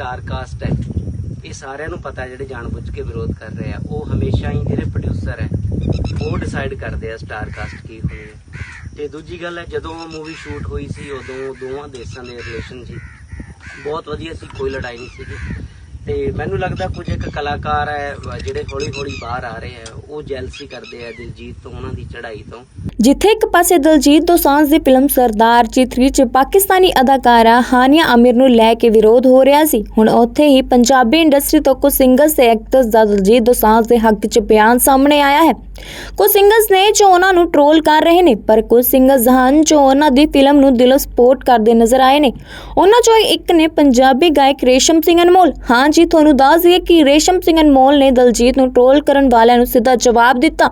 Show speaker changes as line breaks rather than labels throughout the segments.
Star cast ਹੈ। ਇਹ ਸਾਰਿਆਂ ਨੂੰ ਪਤਾ ਹੈ ਜਿਹੜੇ ਜਾਣਬੁੱਝ ਕੇ ਵਿਰੋਧ ਕਰ ਰਹੇ ਆ। ਉਹ ਹਮੇਸ਼ਾ ਹੀ ਜਿਹੜੇ ਪ੍ਰੋਡਿਊਸਰ ਹੈ, ਉਹ ਡਿਸਾਈਡ ਕਰਦੇ ਆ ਸਟਾਰ ਕਾਸਟ ਕੀ ਹੋਣੀ ਹੈ। ਤੇ ਦੂਜੀ ਗੱਲ ਹੈ, ਜਦੋਂ ਮੂਵੀ ਸ਼ੂਟ ਹੋਈ ਸੀ, ਉਦੋਂ ਦੋਵਾਂ ਦੇਸ਼ਾਂ ਦੇ ਰਿਲੇਸ਼ਨ ਸੀ। ਬਹੁਤ ਵਧੀਆ ਸੀ, ਕੋਈ ਲੜਾਈ ਨਹੀਂ ਸੀਗੀ। ਤੇ ਮੈਨੂੰ ਲੱਗਦਾ ਕੁਝ ਇੱਕ ਕਲਾਕਾਰ ਹੈ, ਜਿਹੜੇ ਹੌਲੀ ਹੌਲੀ ਬਾਹਰ ਆ ਰਹੇ ਆ ਉਹ ਜੈਲਸੀ ਕਰਦੇ ਆ ਦਿਲਜੀਤ ਤੋਂ, ਉਹਨਾਂ ਦੀ ਚੜ੍ਹਾਈ ਤੋਂ।
ਜਿੱਥੇ ਇੱਕ ਪਾਸੇ ਦਲਜੀਤ ਦੋਸਾਂਝ ਦੀ ਫਿਲਮ ਸਰਦਾਰ ਜੀ 3 ਚ ਪਾਕਿਸਤਾਨੀ ਅਦਾਕਾਰਾ ਹਾਨੀਆ ਆਮਿਰ ਨੂੰ ਲੈ ਕੇ ਵਿਰੋਧ ਹੋ ਰਿਹਾ ਸੀ। ਹੁਣ ਉੱਥੇ ਹੀ ਪੰਜਾਬੀ ਇੰਡਸਟਰੀ ਤੋਂ ਕੁਝ ਸਿੰਗਰਸ ਤੇ ਐਕਟਰਸ ਦਾ ਦਲਜੀਤ ਦੋਸਾਂਝ ਦੇ ਹੱਕ 'ਚ ਬਿਆਨ ਸਾਹਮਣੇ ਆਇਆ ਹੈ। ਕੁਝ ਸਿੰਗਰਸ ਨੇ ਜੋ ਉਹਨਾਂ ਨੂੰ ਟ੍ਰੋਲ ਕਰ ਰਹੇ ਨੇ, ਪਰ ਕੁਝ ਸਿੰਗਰਸ ਹਨ ਜੋ ਉਹਨਾਂ ਦੀ ਫਿਲਮ ਨੂੰ ਦਿਲੋਂ ਸਪੋਰਟ ਕਰਦੇ ਨਜ਼ਰ ਆਏ ਨੇ। ਉਹਨਾਂ ਚੋਂ ਇੱਕ ਨੇ ਪੰਜਾਬੀ ਗਾਇਕ ਰੇਸ਼ਮ ਸਿੰਘ ਅਨਮੋਲ। ਹਾਂ ਜੀ, ਤੁਹਾਨੂੰ ਦੱਸ ਦਈਏ ਕਿ ਰੇਸ਼ਮ ਸਿੰਘ ਅਨਮੋਲ ਨੇ ਦਲਜੀਤ ਨੂੰ ਟ੍ਰੋਲ ਕਰਨ ਵਾਲਿਆਂ ਨੂੰ ਸਿੱਧਾ ਜਵਾਬ ਦਿੱਤਾ।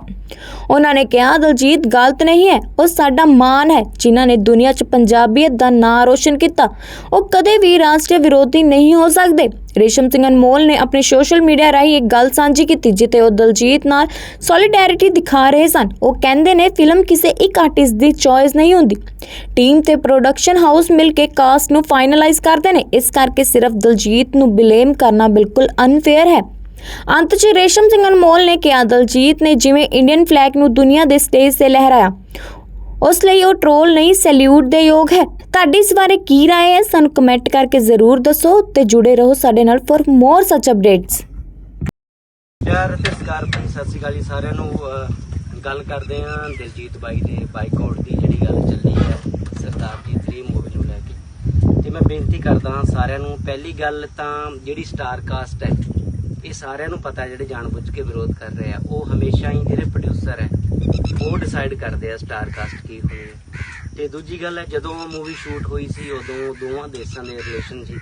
ਉਹਨਾਂ ਨੇ ਕਿਹਾ, ਦਲਜੀਤ ਗਲਤ ਨਹੀਂ ਹੈ। ਉਹ ਸਾਡਾ ਮਾਣ ਹੈ, ਜਿਨ੍ਹਾਂ ਨੇ ਦੁਨੀਆ 'ਚ ਪੰਜਾਬੀਅਤ ਦਾ ਨਾਂ ਰੋਸ਼ਨ ਕੀਤਾ। ਉਹ ਕਦੇ ਵੀ ਰਾਸ਼ਟਰੀ ਵਿਰੋਧੀ ਨਹੀਂ ਹੋ ਸਕਦੇ। ਰੇਸ਼ਮ ਸਿੰਘ ਅਨਮੋਲ ਨੇ ਆਪਣੇ ਸੋਸ਼ਲ ਮੀਡੀਆ ਰਾਹੀਂ ਇੱਕ ਗੱਲ ਸਾਂਝੀ ਕੀਤੀ ਜਿੱਤੇ ਉਹ ਦਲਜੀਤ ਨਾਲ ਸੋਲੀਡੈਰਿਟੀ ਦਿਖਾ ਰਹੇ ਸਨ। ਉਹ ਕਹਿੰਦੇ ਨੇ, ਫਿਲਮ ਕਿਸੇ ਇੱਕ ਆਰਟਿਸਟ ਦੀ ਚੋਇਸ ਨਹੀਂ ਹੁੰਦੀ। ਟੀਮ ਤੇ ਪ੍ਰੋਡਕਸ਼ਨ ਹਾਊਸ ਮਿਲ ਕੇ ਕਾਸਟ ਨੂੰ ਫਾਈਨਲਾਈਜ਼ ਕਰਦੇ ਨੇ। ਇਸ ਕਰਕੇ ਸਿਰਫ ਦਲਜੀਤ ਨੂੰ ਬਲੇਮ ਕਰਨਾ ਬਿਲਕੁਲ ਅਨਫੇਅਰ ਹੈ। ਅੰਤ 'ਚ ਰੇਸ਼ਮ ਸਿੰਘ ਅਨਮੋਲ ਨੇ ਕਿਹਾ ਦਲਜੀਤ ਨੇ ਜਿਵੇਂ ਇੰਡੀਅਨ ਫਲੈਗ ਨੂੰ ਦੁਨੀਆ ਦੇ ਸਟੇਜ 'ਤੇ ਲਹਿਰਾਇਆ ਉਸ ਲਈ ਉਹ ਟ੍ਰੋਲ ਨਹੀਂ ਸੈਲੂਟ ਦੇ ਯੋਗ ਹੈ। ਤੁਹਾਡੀ ਇਸ ਬਾਰੇ ਕੀ رائے ਹੈ? ਸਾਨੂੰ ਕਮੈਂਟ ਕਰਕੇ ਜ਼ਰੂਰ ਦੱਸੋ ਤੇ ਜੁੜੇ ਰਹੋ ਸਾਡੇ ਨਾਲ ਫॉर ਮੋਰ ਸੱਚ ਅਪਡੇਟਸ
ਪਿਆਰ ਤੇ ਸਤਿਕਾਰ ਭਰੀ ਸਤਿ ਸ਼੍ਰੀ ਅਕਾਲ ਜੀ ਸਾਰਿਆਂ ਨੂੰ। ਅਹ, ਗੱਲ ਕਰਦੇ ਹਾਂ ਦਿਲਜੀਤ ਬਾਈ ਦੇ ਬਾਈਕਾਟ ਦੀ ਜਿਹੜੀ ਗੱਲ ਚੱਲੀ ਹੈ ਸਰਦਾਰ ਜੀ 3 ਮੂਵੀ ਨੂੰ ਲੈ ਕੇ। ਤੇ ਮੈਂ ਬੇਨਤੀ ਕਰਦਾ ਹਾਂ ਸਾਰਿਆਂ ਨੂੰ ਪਹਿਲੀ ਗੱਲ ਤਾਂ ਜਿਹੜੀ ਸਟਾਰ ਕਾਸਟ ਹੈ ਇਹ ਸਾਰਿਆਂ ਨੂੰ ਪਤਾ ਹੈ ਜਿਹੜੇ ਜਾਣਬੁੱਝ ਕੇ ਵਿਰੋਧ ਕਰ ਰਹੇ ਆ, ਉਹ ਹਮੇਸ਼ਾ ਹੀ ਜਿਹੜੇ ਪ੍ਰੋਡਿਊਸਰ ਹੈ, ਉਹ ਡਿਸਾਈਡ ਕਰਦੇ ਆ ਸਟਾਰ ਕਾਸਟ ਕੀ ਹੋਣੀ ਹੈ। ਤੇ ਦੂਜੀ ਗੱਲ ਹੈ, ਜਦੋਂ ਮੂਵੀ ਸ਼ੂਟ ਹੋਈ ਸੀ, ਉਦੋਂ ਦੋਵਾਂ ਦੇਸ਼ਾਂ ਦੇ ਰਿਲੇਸ਼ਨ ਸੀ।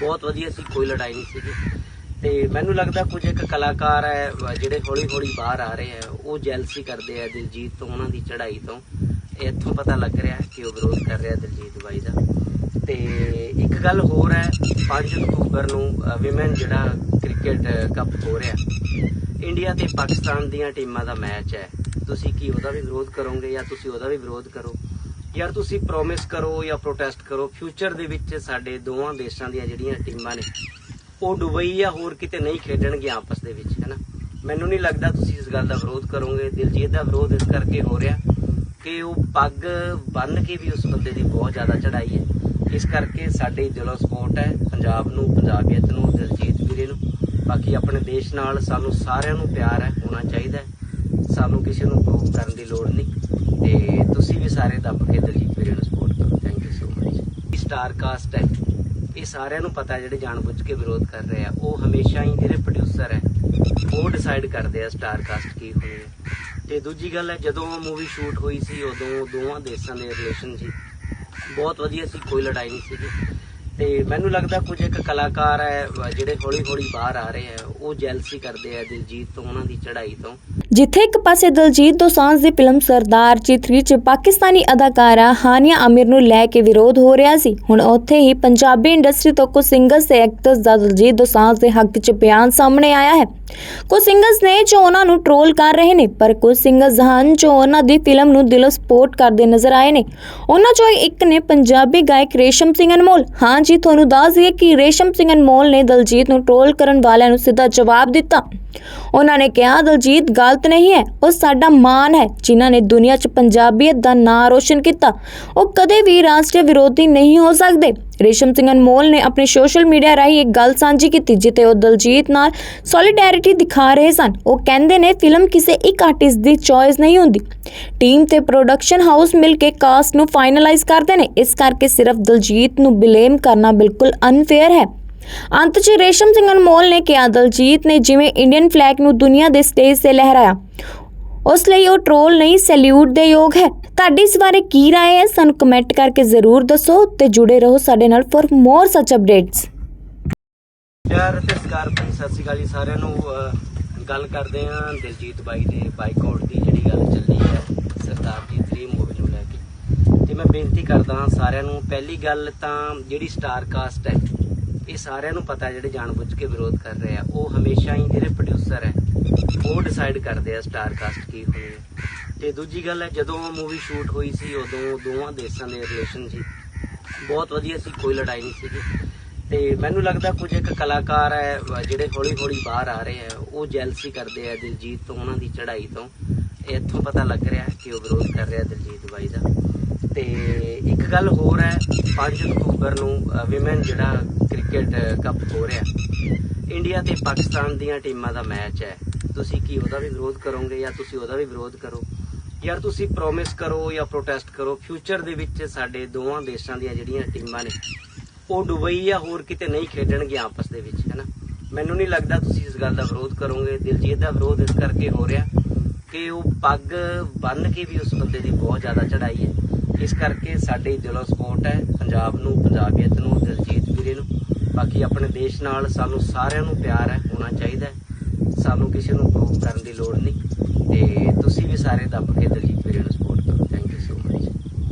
ਬਹੁਤ ਵਧੀਆ ਸੀ, ਕੋਈ ਲੜਾਈ ਨਹੀਂ ਸੀਗੀ। ਤੇ ਮੈਨੂੰ ਲੱਗਦਾ ਕੁਝ ਇੱਕ ਕਲਾਕਾਰ ਹੈ, ਜਿਹੜੇ ਹੌਲੀ ਹੌਲੀ ਬਾਹਰ ਆ ਰਹੇ ਆ ਉਹ ਜੈਲਸੀ ਕਰਦੇ ਆ ਦਿਲਜੀਤ ਤੋਂ, ਉਹਨਾਂ ਦੀ ਚੜ੍ਹਾਈ ਤੋਂ। ਇੱਥੋਂ ਪਤਾ ਲੱਗ ਰਿਹਾ ਕਿ ਉਹ ਵਿਰੋਧ ਕਰ ਰਿਹਾ ਦਿਲਜੀਤ ਬਾਈ ਦਾ। ਤੇ ਇੱਕ ਗੱਲ ਹੋਰ ਹੈ 5 ਅਕਤੂਬਰ ਨੂੰ ਵਿਮਨ ਜਿਹੜਾ ਕ੍ਰਿਕਟ ਕੱਪ ਹੋ ਰਿਹਾ ਇੰਡੀਆ ਤੇ ਪਾਕਿਸਤਾਨ ਦੀਆਂ ਟੀਮਾਂ ਦਾ ਮੈਚ ਹੈ। ਤੁਸੀਂ ਕੀ ਉਹਦਾ ਵੀ ਵਿਰੋਧ ਕਰੋਗੇ ਜਾਂ ਤੁਸੀਂ ਉਹਦਾ ਵੀ ਵਿਰੋਧ ਕਰੋ? ਯਾਰ ਤੁਸੀਂ ਪ੍ਰੋਮਿਸ ਕਰੋ ਜਾਂ ਪ੍ਰੋਟੈਸਟ ਕਰੋ? ਫਿਊਚਰ ਦੇ ਵਿੱਚ ਸਾਡੇ ਦੋਵਾਂ ਦੇਸ਼ਾਂ ਦੀਆਂ ਜਿਹੜੀਆਂ ਟੀਮਾਂ ਨੇ, ਉਹ ਦੁਬਈ ਜਾਂ ਹੋਰ ਕਿਤੇ ਨਹੀਂ ਖੇਡਣਗੇ ਆਪਸ ਦੇ ਵਿੱਚ ਹੈਨਾ ਮੈਨੂੰ ਨਹੀਂ ਲੱਗਦਾ ਤੁਸੀਂ ਇਸ ਗੱਲ ਦਾ ਵਿਰੋਧ ਕਰੋਗੇ। ਦਿਲਜੀਤ ਦਾ ਵਿਰੋਧ ਇਸ ਕਰਕੇ ਹੋ ਰਿਹਾ ਕਿ ਉਹ ਪੱਗ ਬੰਨ ਕੇ ਵੀ ਉਸ ਬੰਦੇ ਦੀ ਬਹੁਤ ਜ਼ਿਆਦਾ ਚੜਾਈ ਹੈ। ਇਸ ਕਰਕੇ ਸਾਡੇ ਦਿਲੋਂ ਸਪੋਰਟ ਹੈ, ਪੰਜਾਬ ਨੂੰ, ਪੰਜਾਬੀਅਤ ਨੂੰ, ਦਿਲਜੀਤ ਵੀਰੇ ਨੂੰ। ਬਾਕੀ ਆਪਣੇ ਦੇਸ਼ ਨਾਲ ਸਾਨੂੰ ਸਾਰਿਆਂ ਨੂੰ ਪਿਆਰ ਹੈ, ਹੋਣਾ ਚਾਹੀਦਾ ਸਾਨੂੰ ਕਿਸੇ ਨੂੰ ਪ੍ਰੂਵ ਕਰਨ ਦੀ ਲੋੜ ਨਹੀਂ। ਤੇ ਤੁਸੀਂ ਵੀ ਸਾਰੇ ਦੱਬ ਕੇ ਦਿਲਜੀਤ ਵੀਰੇ ਨੂੰ ਸਪੋਰਟ ਕਰੋ। Thank you so much star cast ਹੈ। ਇਹ ਸਾਰਿਆਂ ਨੂੰ ਪਤਾ ਹੈ, ਜਿਹੜੇ ਜਾਣਬੁੱਝ ਕੇ ਵਿਰੋਧ ਕਰ ਰਹੇ ਆ। ਉਹ ਹਮੇਸ਼ਾ ਹੀ ਜਿਹੜੇ ਪ੍ਰੋਡਿਊਸਰ ਹੈ, ਉਹ ਡਿਸਾਈਡ ਕਰਦੇ ਆ ਸਟਾਰ ਕਾਸਟ ਕੀ ਹੋਣੀ ਹੈ। ਤੇ ਦੂਜੀ ਗੱਲ ਹੈ, ਜਦੋਂ ਮੂਵੀ ਸ਼ੂਟ ਹੋਈ ਸੀ, ਉਦੋਂ ਦੋਵਾਂ ਦੇਸ਼ਾਂ ਦੇ ਰਿਲੇਸ਼ਨ ਸੀ। ਬਹੁਤ ਵਧੀਆ ਸੀ, ਕੋਈ ਲੜਾਈ ਨਹੀਂ ਸੀਗੀ। ਤੇ ਮੈਨੂੰ ਲੱਗਦਾ ਕੁਝ ਇੱਕ ਕਲਾਕਾਰ ਹੈ, ਜਿਹੜੇ ਹੌਲੀ ਹੌਲੀ ਬਾਹਰ ਆ ਰਹੇ ਆ ਉਹ ਜੈਲਸੀ ਕਰਦੇ ਆ ਦਿਲਜੀਤ ਤੋਂ, ਉਹਨਾਂ ਦੀ ਚੜ੍ਹਾਈ ਤੋਂ।
ਜਿੱਥੇ ਇੱਕ ਪਾਸੇ ਦਲਜੀਤ ਦੋਸਾਂਝ ਦੀ ਫਿਲਮ ਸਰਦਾਰ ਜੀ 3 ਚ ਪਾਕਿਸਤਾਨੀ ਅਦਾਕਾਰਾ ਹਾਨੀਆ ਆਮਿਰ ਨੂੰ ਲੈ ਕੇ ਵਿਰੋਧ ਹੋ ਰਿਹਾ ਸੀ। ਹੁਣ ਉੱਥੇ ਹੀ ਪੰਜਾਬੀ ਇੰਡਸਟਰੀ ਤੋਂ ਕੁਝ ਸਿੰਗਰਸ ਤੇ ਐਕਟਰਸ ਦਾ ਦਲਜੀਤ ਦੋਸਾਂਝ ਦੇ ਹੱਕ 'ਚ ਬਿਆਨ ਸਾਹਮਣੇ ਆਇਆ ਹੈ। ਕੁਝ ਸਿੰਗਰਸ ਨੇ ਜੋ ਉਹਨਾਂ ਨੂੰ ਟ੍ਰੋਲ ਕਰ ਰਹੇ ਨੇ, ਪਰ ਕੁਝ ਸਿੰਗਰਸ ਹਨ ਜੋ ਉਹਨਾਂ ਦੀ ਫਿਲਮ ਨੂੰ ਦਿਲੋਂ ਸਪੋਰਟ ਕਰਦੇ ਨਜ਼ਰ ਆਏ ਨੇ। ਉਹਨਾਂ ਚੋਂ ਇੱਕ ਨੇ ਪੰਜਾਬੀ ਗਾਇਕ ਰੇਸ਼ਮ ਸਿੰਘ ਅਨਮੋਲ। ਹਾਂ ਜੀ, ਤੁਹਾਨੂੰ ਦੱਸ ਦਈਏ ਕਿ ਰੇਸ਼ਮ ਸਿੰਘ ਅਨਮੋਲ ਨੇ ਦਲਜੀਤ ਨੂੰ ਟ੍ਰੋਲ ਕਰਨ ਵਾਲਿਆਂ ਨੂੰ ਸਿੱਧਾ ਜਵਾਬ ਦਿੱਤਾ। ਉਹਨਾਂ ਨੇ ਕਿਹਾ, ਦਲਜੀਤ ਗਲਤ ਨਹੀਂ ਹੈ, ਉਹ ਸਾਡਾ ਮਾਣ ਹੈ, ਜਿਨ੍ਹਾਂ ਨੇ ਦੁਨੀਆ 'ਚ ਪੰਜਾਬੀਅਤ ਦਾ ਨਾਂ ਰੋਸ਼ਨ ਕੀਤਾ। ਉਹ ਕਦੇ ਵੀ ਰਾਸ਼ਟਰੀ ਵਿਰੋਧੀ ਨਹੀਂ ਹੋ ਸਕਦੇ। ਰੇਸ਼ਮ ਸਿੰਘ ਅਨਮੋਲ ਨੇ ਆਪਣੇ ਸੋਸ਼ਲ ਮੀਡੀਆ ਰਾਹੀਂ ਇੱਕ ਗੱਲ ਸਾਂਝੀ ਕੀਤੀ ਜਿੱਤੇ ਉਹ ਦਲਜੀਤ ਨਾਲ ਸੋਲੀਡੈਰਿਟੀ ਦਿਖਾ ਰਹੇ ਸਨ। ਉਹ ਕਹਿੰਦੇ ਨੇ, ਫਿਲਮ ਕਿਸੇ ਇੱਕ ਆਰਟਿਸਟ ਦੀ ਚੋਇਸ ਨਹੀਂ ਹੁੰਦੀ। ਟੀਮ ਤੇ ਪ੍ਰੋਡਕਸ਼ਨ ਹਾਊਸ ਮਿਲ ਕੇ ਕਾਸਟ ਨੂੰ ਫਾਈਨਲਾਈਜ਼ ਕਰਦੇ ਨੇ। ਇਸ ਕਰਕੇ ਸਿਰਫ ਦਲਜੀਤ ਨੂੰ ਬਲੇਮ ਕਰਨਾ ਬਿਲਕੁਲ ਅਨਫੇਅਰ ਹੈ। ਅੰਤ 'ਚ ਰੇਸ਼ਮ ਸਿੰਘ ਅਨਮੋਲ ਨੇ ਕਿਹਾ ਦਲਜੀਤ ਨੇ ਜਿਵੇਂ ਇੰਡੀਅਨ ਫਲੈਗ ਨੂੰ ਦੁਨੀਆ ਦੇ ਸਟੇਜ 'ਤੇ ਲਹਿਰਾਇਆ ਉਸ ਲਈ ਉਹ ਟ੍ਰੋਲ ਨਹੀਂ ਸੈਲੂਟ ਦੇ ਯੋਗ ਹੈ। ਤੁਹਾਡੀ ਇਸ ਬਾਰੇ ਕੀ رائے ਹੈ? ਸਾਨੂੰ ਕਮੈਂਟ ਕਰਕੇ ਜ਼ਰੂਰ ਦੱਸੋ ਤੇ ਜੁੜੇ ਰਹੋ ਸਾਡੇ ਨਾਲ ਫॉर ਮੋਰ ਸੱਚ ਅਪਡੇਟਸ
ਪਿਆਰ ਅਤੇ ਸਤਿਕਾਰ ਭਰੀ ਸਤਿ ਸ਼੍ਰੀ ਅਕਾਲ ਜੀ ਸਾਰਿਆਂ ਨੂੰ। ਅਹ, ਗੱਲ ਕਰਦੇ ਹਾਂ ਦਿਲਜੀਤ ਬਾਈ ਦੇ ਬਾਈਕਾਟ ਦੀ ਜਿਹੜੀ ਗੱਲ ਚੱਲੀ ਹੈ ਸਰਦਾਰ ਜੀ 3 ਮੂਵੀ ਨੂੰ ਲੈ ਕੇ। ਤੇ ਮੈਂ ਬੇਨਤੀ ਕਰਦਾ ਹਾਂ ਸਾਰਿਆਂ ਨੂੰ ਪਹਿਲੀ ਗੱਲ ਤਾਂ ਜਿਹੜੀ ਸਟਾਰ ਕਾਸਟ ਹੈ ਇਹ ਸਾਰਿਆਂ ਨੂੰ ਪਤਾ ਹੈ ਜਿਹੜੇ ਜਾਣਬੁੱਝ ਕੇ ਵਿਰੋਧ ਕਰ ਰਹੇ ਆ। ਉਹ ਹਮੇਸ਼ਾ ਹੀ ਜਿਹੜੇ ਪ੍ਰੋਡਿਊਸਰ ਹੈ, ਉਹ ਡਿਸਾਈਡ ਕਰਦੇ ਆ ਸਟਾਰ ਕਾਸਟ ਕੀ ਹੋਣੀ ਹੈ। ਤੇ ਦੂਜੀ ਗੱਲ ਹੈ, ਜਦੋਂ ਮੂਵੀ ਸ਼ੂਟ ਹੋਈ ਸੀ, ਉਦੋਂ ਦੋਵਾਂ ਦੇਸ਼ਾਂ ਦੇ ਰਿਲੇਸ਼ਨ ਸੀ। ਬਹੁਤ ਵਧੀਆ ਸੀ, ਕੋਈ ਲੜਾਈ ਨਹੀਂ ਸੀਗੀ। ਤੇ ਮੈਨੂੰ ਲੱਗਦਾ ਕੁਝ ਇੱਕ ਕਲਾਕਾਰ ਹੈ, ਜਿਹੜੇ ਹੌਲੀ ਹੌਲੀ ਬਾਹਰ ਆ ਰਹੇ ਆ ਉਹ ਜੈਲਸੀ ਕਰਦੇ ਆ ਦਿਲਜੀਤ ਤੋਂ, ਉਹਨਾਂ ਦੀ ਚੜ੍ਹਾਈ ਤੋਂ। ਇੱਥੋਂ ਪਤਾ ਲੱਗ ਰਿਹਾ ਕਿ ਉਹ ਵਿਰੋਧ ਕਰ ਰਿਹਾ ਦਿਲਜੀਤ ਬਾਈ ਦਾ। ਤੇ ਇੱਕ ਗੱਲ ਹੋਰ ਹੈ 5 ਅਕਤੂਬਰ ਨੂੰ ਵਿਮਨ ਜਿਹੜਾ ਕ੍ਰਿਕਟ ਕੱਪ ਹੋ ਰਿਹਾ। ਇੰਡੀਆ ਤੇ ਪਾਕਿਸਤਾਨ ਦੀਆਂ ਟੀਮਾਂ ਦਾ ਮੈਚ ਹੈ। ਤੁਸੀਂ ਕੀ ਉਹਦਾ ਵੀ ਵਿਰੋਧ ਕਰੋਗੇ ਜਾਂ ਤੁਸੀਂ ਉਹਦਾ ਵੀ ਵਿਰੋਧ ਕਰੋ? ਯਾਰ ਤੁਸੀਂ ਪ੍ਰੋਮਿਸ ਕਰੋ ਜਾਂ ਪ੍ਰੋਟੈਸਟ ਕਰੋ? ਫਿਊਚਰ ਦੇ ਵਿੱਚ ਸਾਡੇ ਦੋਵਾਂ ਦੇਸ਼ਾਂ ਦੀਆਂ ਜਿਹੜੀਆਂ ਟੀਮਾਂ ਨੇ, ਉਹ ਦੁਬਈ ਜਾਂ ਹੋਰ ਕਿਤੇ ਨਹੀਂ ਖੇਡਣਗੇ ਆਪਸ ਦੇ ਵਿੱਚ ਹੈਨਾ ਮੈਨੂੰ ਨਹੀਂ ਲੱਗਦਾ ਤੁਸੀਂ ਇਸ ਗੱਲ ਦਾ ਵਿਰੋਧ ਕਰੋਗੇ। ਦਿਲਜੀਤ ਦਾ ਵਿਰੋਧ ਇਸ ਕਰਕੇ ਹੋ ਰਿਹਾ ਕਿ ਉਹ ਪੱਗ ਬੰਨ ਕੇ ਵੀ ਉਸ ਬੰਦੇ ਦੀ ਬਹੁਤ ਜ਼ਿਆਦਾ ਚੜਾਈ ਹੈ। ਇਸ ਕਰਕੇ ਸਾਡੇ ਦਿਲੋਂ ਸਪੋਰਟ ਹੈ ਪੰਜਾਬ ਨੂੰ ਪੰਜਾਬੀਅਤ ਨੂੰ, ਦਿਲਜੀਤ ਵੀਰੇ ਨੂੰ। ਬਾਕੀ ਆਪਣੇ ਦੇਸ਼ ਨਾਲ ਸਾਨੂੰ ਸਾਰਿਆਂ ਨੂੰ ਪਿਆਰ ਹੈ, ਹੋਣਾ ਚਾਹੀਦਾ ਸਾਨੂੰ ਕਿਸੇ ਨੂੰ ਪ੍ਰੂਵ ਕਰਨ ਦੀ ਲੋੜ ਨਹੀਂ। ਤੇ ਤੁਸੀਂ ਵੀ ਸਾਰੇ ਦੱਬ ਕੇ ਦਿਲਜੀਤ ਵੀਰੇ ਨੂੰ ਸਪੋਰਟ